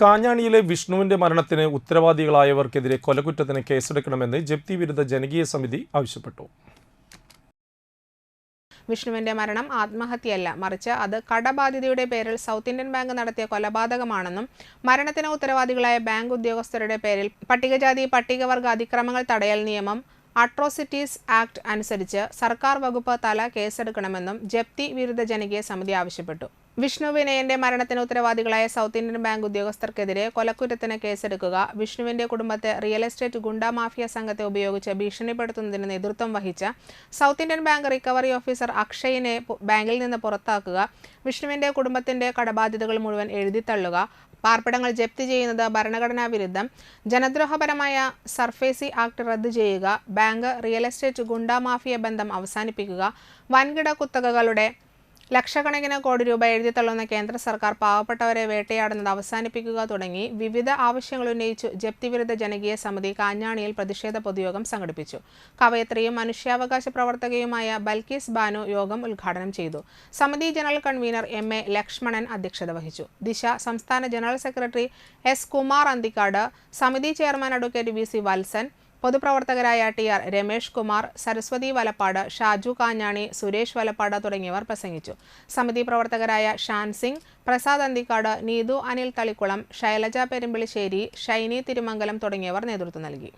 കാഞ്ഞാണിയിലെ വിഷ്ണുവിന്റെ മരണത്തിന് ഉത്തരവാദികളായവർക്കെതിരെ കൊലകുറ്റത്തിന് കേസെടുക്കണമെന്ന് ജപ്തി വിരുദ്ധ ജനകീയ സമിതി ആവശ്യപ്പെട്ടു. വിഷ്ണുവിന്റെ മരണം ആത്മഹത്യയല്ല. മറിച്ച് അത് കടബാധ്യതയുടെ പേരിൽ സൗത്ത് ഇന്ത്യൻ ബാങ്ക് നടത്തിയ കൊലപാതകമാണെന്നും മരണത്തിന് ഉത്തരവാദികളായ ബാങ്ക് ഉദ്യോഗസ്ഥരുടെ പേരിൽ പട്ടികജാതി പട്ടികവർഗ അതിക്രമങ്ങൾ തടയൽ നിയമം അട്രോസിറ്റീസ് ആക്ട് അനുസരിച്ച് സർക്കാർ വകുപ്പ് തല കേസെടുക്കണമെന്നും ജപ്തി വിരുദ്ധ ജനകീയ സമിതി ആവശ്യപ്പെട്ടു. വിഷ്ണു വിനയന്റെ മരണത്തിന് ഉത്തരവാദികളായ സൗത്ത് ഇന്ത്യൻ ബാങ്ക് ഉദ്യോഗസ്ഥർക്കെതിരെ കൊലക്കുറ്റത്തിന് കേസെടുക്കുക. വിഷ്ണുവിന്റെ കുടുംബത്തെ റിയൽ എസ്റ്റേറ്റ് ഗുണ്ട മാഫിയ സംഘത്തെ ഉപയോഗിച്ച് ഭീഷണിപ്പെടുത്തുന്നതിന് നേതൃത്വം വഹിച്ച South Indian Bank recovery officer അക്ഷയിനെ ബാങ്കിൽ നിന്ന് പുറത്താക്കുക. വിഷ്ണുവിന്റെ കുടുംബത്തിന്റെ കടബാധ്യതകൾ മുഴുവൻ എഴുതിത്തള്ളുക. പാർപ്പിടങ്ങൾ ജപ്തി ചെയ്യുന്നത് ഭരണഘടനാ വിരുദ്ധം. ജനദ്രോഹപരമായ സർഫേസി ആക്ട് റദ്ദ് ചെയ്യുക. Bank real estate goonda mafia ബന്ധം അവസാനിപ്പിക്കുക. വൻകിട കുത്തകകളുടെ ലക്ഷക്കണക്കിന് കോടി രൂപ എഴുതിത്തള്ളുന്ന കേന്ദ്ര സർക്കാർ പാവപ്പെട്ടവരെ വേട്ടയാടുന്നത് അവസാനിപ്പിക്കുക തുടങ്ങി വിവിധ ആവശ്യങ്ങൾ ഉന്നയിച്ചു. ജപ്തി വിരുദ്ധ ജനകീയ സമിതി കാഞ്ഞാണിയിൽ പ്രതിഷേധ പൊതുയോഗം സംഘടിപ്പിച്ചു. കവയത്രിയും മനുഷ്യാവകാശ പ്രവർത്തകയുമായ ബൽക്കീസ് ബാനു യോഗം ഉദ്ഘാടനം ചെയ്തു. സമിതി general convener M A Lakshmanan അധ്യക്ഷത വഹിച്ചു. ദിശ സംസ്ഥാന general secretary S Kumar Anthikkad സമിതി chairman advocate V C Valsan പൊതുപ്രവർത്തകരായ T R Ramesh Kumar Saraswathi Valappad Shaju Kanjani Suresh Valappad തുടങ്ങിയവർ പ്രസംഗിച്ചു. സമിതി പ്രവർത്തകരായ ഷാൻ സിംഗ് പ്രസാദ് അന്തിക്കാട് നീതു അനിൽ തളിക്കുളം ശൈലജ പെരുമ്പിളിശ്ശേരി ഷൈനി തിരുമംഗലം തുടങ്ങിയവർ നേതൃത്വം നൽകി.